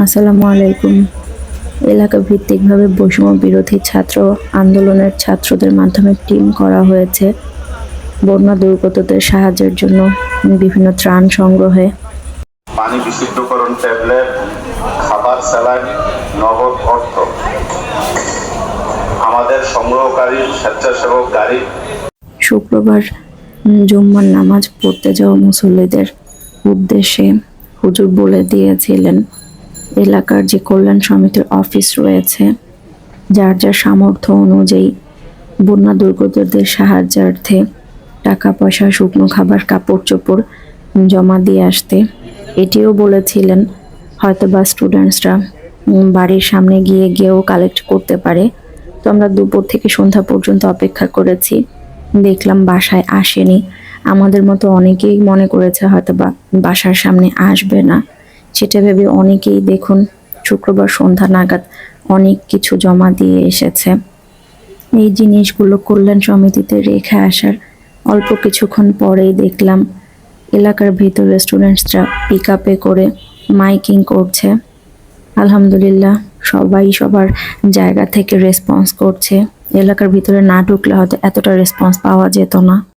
আসসালামু আলাইকুম। এলাকা ভিত্তিকভাবে বৈষম্য বিরোধী ছাত্র আন্দোলনের ছাত্রদের মাধ্যমে টিম করা হয়েছে। বন্যা দুর্গতদের সাহায্যের জন্য বিভিন্ন ত্রাণ সংগ্রহে। পানি বিশুদ্ধকরণ ট্যাবলেট খাবার স্যালাড নগদ অর্থ। আমাদের সংগ্রহকারী স্বেচ্ছাসেবক গাড়ি। শুক্রবার জুম্মার নামাজ পড়তে যাওয়া মুসল্লিদের উদ্দেশ্যে হুজুর বলে দিয়েছিলেন এলাকার যে কল্যাণ সমিতির অফিস রয়েছে, যার যার সামর্থ্য অনুযায়ী বন্যা দুর্গতদের সাহায্যার্থে টাকা পয়সা, শুকনো খাবার, কাপড় চোপড় জমা দিয়ে আসতে। এটিও বলেছিলেন হয়তো বা স্টুডেন্টসরা বাড়ির সামনে গিয়ে গিয়েও কালেক্ট করতে পারে। তো আমরা দুপুর থেকে সন্ধ্যা পর্যন্ত অপেক্ষা করেছি। দেখলাম বাসায় আসেনি। আমাদের মতো অনেকেই মনে করেছে হয়তো বা বাসার সামনে আসবে না। সেটা ভেবে অনেকেই দেখুন শুক্রবার সন্ধ্যা নাগাদ অনেক কিছু জমা দিয়ে এসেছে। এই জিনিসগুলো কল্যাণ সমিতিতে রেখে আসার অল্প কিছুক্ষণ পরেই দেখলাম এলাকার ভিতরে স্টুডেন্টসরা পিক আপে করে মাইকিং করছে। আলহামদুলিল্লাহ, সবাই সবার জায়গা থেকে রেসপন্স করছে। এলাকার ভিতরে না ঢুকলে হয়তো এতটা রেসপন্স পাওয়া যেত না।